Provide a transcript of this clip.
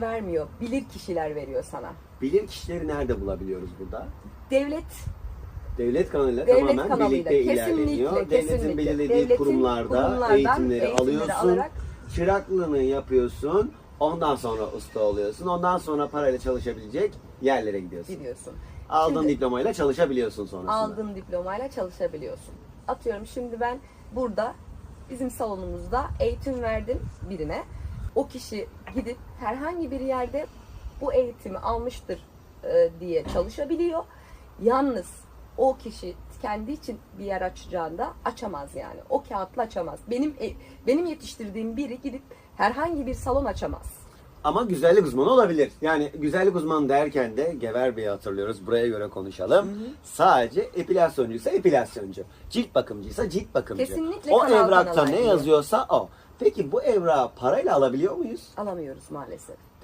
vermiyor. Bilir kişiler veriyor sana. Bilir kişileri nerede bulabiliyoruz burada? Devlet Devlet kanalıyla Devlet tamamen kanalıyla, birlikte kesinlikle, ilerleniyor. Devletin belirlediği Devletin kurumlarda eğitimleri, eğitimleri alıyorsun. alarak- Çıraklığını yapıyorsun. Ondan sonra usta oluyorsun. Ondan sonra parayla çalışabilecek yerlere gidiyorsun. gidiyorsun. Aldığın Şimdi- diplomayla çalışabiliyorsun sonrasında. aldığın diplomayla çalışabiliyorsun. Atıyorum şimdi ben burada bizim salonumuzda eğitim verdim birine. O kişi gidip herhangi bir yerde bu eğitimi almıştır e, diye çalışabiliyor. Yalnız o kişi kendi için bir yer açacağında açamaz yani. O kağıtla açamaz. Benim e- benim yetiştirdiğim biri gidip herhangi bir salon açamaz. Ama güzellik uzmanı olabilir. Yani güzellik uzmanı derken de Gever Bey'i hatırlıyoruz. Buraya göre konuşalım. Sadece epilasyoncuysa epilasyoncu. Cilt bakımcıysa cilt bakımcı. Kesinlikle o evrakta ne yazıyorsa o. Peki bu evrağı parayla alabiliyor muyuz? Alamıyoruz maalesef.